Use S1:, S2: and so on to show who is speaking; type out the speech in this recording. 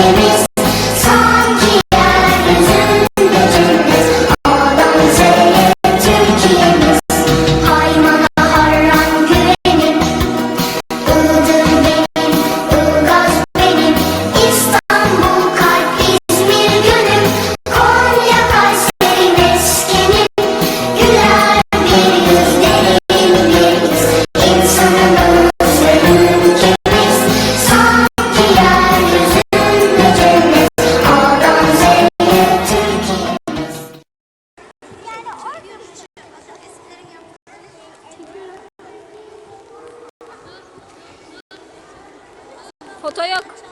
S1: Thank.
S2: Foto yok.